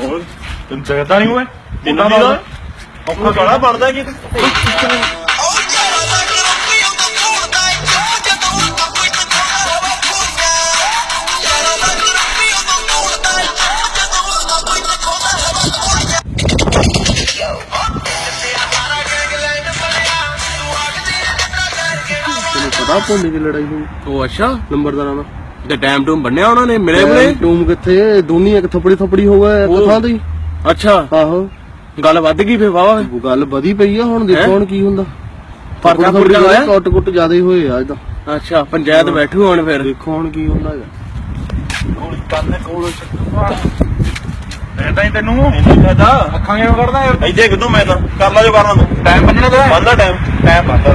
ਹੋਰ? ਤੈਨੂੰ ਜਗਦਾ ਨਹੀਂ ਹੋਏ? ਇਹਨਾਂ ਦਾ ਔਖਾ ਕਾਲਾ ਬਣਦਾ ਕੀ ਪਤਾ ਭੋਲੀ ਦੀ ਲੜਾਈ ਹੋਈ? ਉਹ ਅੱਛਾ? ਨੰਬਰਦਾਰਾਂ ਨਾਲ ਤੇ ਟਾਈਮ ਟੂਮ ਬੰਨਿਆ ਉਹਨਾਂ ਨੇ ਮਿਲੇ ਮਿਲੇ? ਟੂਮ ਕਿੱਥੇ? ਦੋਨੀ ਇੱਕ ਥੱਪੜੀ ਥੱਪੜੀ ਹੋ ਗਏ ਇੱਕ ਥਾਂ ਤੇ ਹੀ। ਅੱਛਾ। ਆਹੋ। ਗੱਲ ਵੱਧ ਗਈ ਫੇ ਵਾਵਾ ਗੱਲ ਵਧੀ ਪਈ ਆ ਹੁਣ? ਦੇਖੋ ਹੁਣ ਕੀ ਹੁੰਦਾ। ਫਰਕਾ ਥੱਪੜੀ ਫੁਰਕਾ ਹੋਇਆ? ਕੁੱਟ ਕੁੱਟ ਜ਼ਿਆਦਾ ਹੀ ਹੋਏ ਆ ਅੱਜ ਤਾਂ। ਅੱਛਾ ਪੰਚਾਇਤ ਬੈਠੂ ਹੁਣ ਫਿਰ। ਦੇਖੋ ਹੁਣ ਕੀ ਹੁੰਦਾ ਹੈਗਾ। ਗੋਲੀ ਕਰਨੇ ਕੋਲ ਐਦਾਂ ਹੀ ਤੈਨੂੰ ਕਹਦਾ। ਅੱਖਾਂ ਕਿਉਂ ਕਰਦਾ ਇੱਥੇ ਕਿਦੋਂ ਮੈਂ ਤਾਂ। ਕਰ ਲਾ ਜੋ ਕਰਨਾ ਤੂੰ। ਟਾਈਮ ਬੰਨਣਾ ਤੇਰਾ? ਬੰਦਾ ਟਾਈਮ ਟਾਈਮ ਬੰਦਾ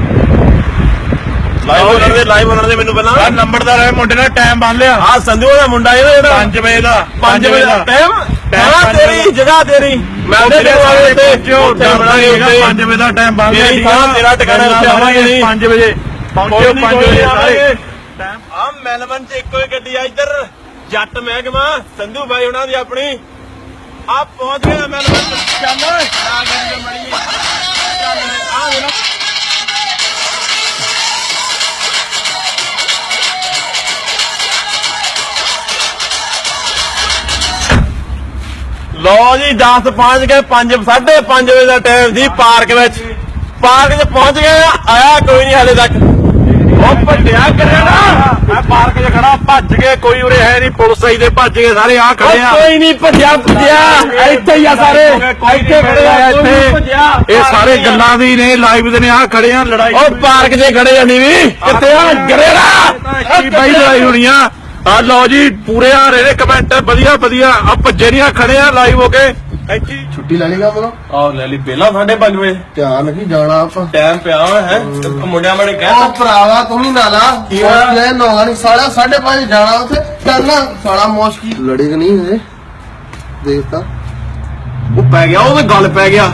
ਦੇ ਲਾਈਵ ਬਣਨ ਦੇ ਮੈਨੂੰ ਪਹਿਲਾਂ ਆ ਨੰਬਰਦਾਰ ਹੈ ਮੁੰਡੇ ਨੇ ਟਾਈਮ ਬੰਨ ਲਿਆ। ਆ ਸੰਧੂ ਦਾ ਮੁੰਡਾ ਇਹਦਾ ਜਿਹੜਾ? 5 ਵਜੇ ਦਾ 5 ਵਜੇ ਦਾ। ਟਾਈਮ ਹਾਂ ਤੇਰੀ। ਜਗ੍ਹਾ ਤੇਰੀ। ਮੈਂ ਉਹਦੇ ਆਏ ਤੇ ਬਣਾਂਗੇ ਉੱਤੇ 5 ਵਜੇ ਦਾ ਟਾਈਮ ਬੰਨ ਲਿਆ। ਆ? ਥਾਂ, ਤੇਰਾ ਟਿਕਾਣਾ ਉੱਥੇ ਆਵਾਂਗੇ ਨਹੀਂ। 5 ਵਜੇ। ਪਹੁੰਚਿਓ 5 ਵਜੇ ਸਾਰੇ। ਟਾਈਮ ਆ ਮੈਲਬਨ ਚ ਇੱਕੋ ਹੀ ਗੱਡੀ ਆ ਇੱਧਰ। ਜੱਟ ਮਹਿਕਮਾ ਸੰਧੂ ਬਾਈ ਉਹਨਾਂ ਦੀ ਆਪਣੀ। ਆ ਪਹੁੰਚ ਗਏ ਮੈਲਬਨ। ਚ ਚੱਲ। ਆ ਗੱਡੀ ਮੜੀ ਚੱਲ। ਆ ਹੁਣ ਲੋ ਜੀ 10 ਪਹੁੰਚ ਗਏ 5 5:30 ਵਜੇ ਦਾ ਟਾਈਮ ਸੀ ਪਾਰਕ ਵਿੱਚ। ਪਾਰਕ 'ਚ ਪਹੁੰਚ ਗਏ ਆ, ਆਇਆ ਕੋਈ ਨਹੀਂ ਹਲੇ ਤੱਕ। ਉਹ ਭੱਜਿਆ ਕਰੇ ਨਾ। ਮੈਂ ਪਾਰਕ 'ਚ ਖੜਾ ਭੱਜ ਕੇ ਕੋਈ ਉਰੇ ਹੈ ਨਹੀਂ ਪੁਲਿਸ ਆਈ ਦੇ ਭੱਜ ਕੇ ਸਾਰੇ ਆ ਖੜੇ ਆ। ਕੋਈ ਨਹੀਂ ਭੱਜਿਆ ਭੱਜਿਆ। ਇੱਥੇ ਹੀ ਆ ਸਾਰੇ। ਇੱਥੇ ਖੜੇ ਆ ਇੱਥੇ। ਇਹ ਸਾਰੇ ਗੱਲਾਂ ਦੀ ਨੇ ਲਾਈਵ ਦੇ ਨੇ ਆ ਖੜੇ ਆ ਲੜਾਈ ਉਹ ਪਾਰਕ 'ਚ ਖੜੇ ਆ ਨੀ ਵੀ ਕਿੱਥੇ ਆ? ਗਰੇੜਾ। ਕੀ ਬਾਈ ਲੜਾਈ ਹੋਣੀ ਆ। ਆ ਲਓ ਜੀ ਪੂਰੇ ਆ ਰਹੇ ਨੇ ਕਮੈਂਟ ਵਧੀਆ ਵਧੀਆ। ਆ ਭੱਜੇ ਨਹੀਂ ਆ ਖੜੇ ਆ ਲਾਈਵ ਹੋ ਕੇ। ਇੱਥੇ ਹੀ। ਛੁੱਟੀ ਲੈ ਲੇਗਾ ਮਤਲਬ ਆਹ ਲੈ ਲਈ ਪਹਿਲਾਂ 5:30 ਵਜੇ। ਧਿਆਨ ਨਹੀਂ ਜਾਣਾ ਆਪਾਂ। ਟਾਈਮ ਪਿਆ ਹੋਇਆ ਹੈ। ਮੁੰਡਿਆਂ ਬੜੇ ਉਹ ਕਹਿ ਭਰਾਵਾ ਤੂੰ ਵੀ ਨਾ ਲਾ ਕੀ ਹੋਇਆ? ਲੈ ਨੌਗਾ ਨਹੀਂ ਸਾਲਾ 5:30 ਜਾਣਾ ਉੱਥੇ। ਕਰਨਾ ਸਾਲਾ ਮੁਸ਼ਕਿਲ ਲੜੇ ਕਿ ਨਹੀਂ ਹਜੇ ਦੇਖਤਾ ਉਹ ਪੈ ਗਿਆ ਉਹ ਤੇ ਗੱਲ ਪੈ ਗਿਆ।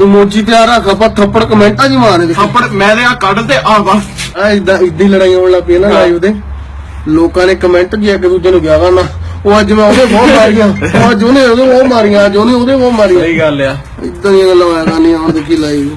ਇਮੋਜੀ ਤਿਆਰ ਰੱਖ ਆਪਾਂ ਥੱਪੜ ਕਮੈਂਟਾਂ 'ਚ ਹੀ ਮਾਰੇ ਦੇ ਥੱਪੜ ਮੈਂ ਤੇ ਆ ਕੱਢ ਤੇ ਆ ਬਸ ਆ ਇਦਾਂ ਇਦਾਂ ਹੀ ਲੜਾਈ ਹੋਣ ਲੱਗ ਪਈ ਨਾ ਹਾਂ। ਲਾਈਵ ਦੇ। ਲੋਕਾਂ ਨੇ ਕਮੈਂਟ ਜੀ ਇੱਕ ਦੂਜੇ ਨੂੰ ਗਿਆ ਕਰਨਾ ਉਹ ਅੱਜ ਮੈਂ ਉਹਦੇ ਬਹੁਤ ਮਾਰੀਆਂ। ਉਹ ਅੱਜ ਉਹਨੇ ਉਹਦੇ ਉਹ ਮਾਰੀਆਂ ਅੱਜ ਉਹਨੇ ਉਹਦੇ ਉਹ ਮਾਰੀਆਂ। ਸਹੀ ਗੱਲ ਆ। ਇਦਾਂ ਦੀਆਂ ਗੱਲਾਂ ਆਇਆ ਕਰਨੀਆਂ ਹੁਣ ਦੇਖੀ ਲਾਈਵ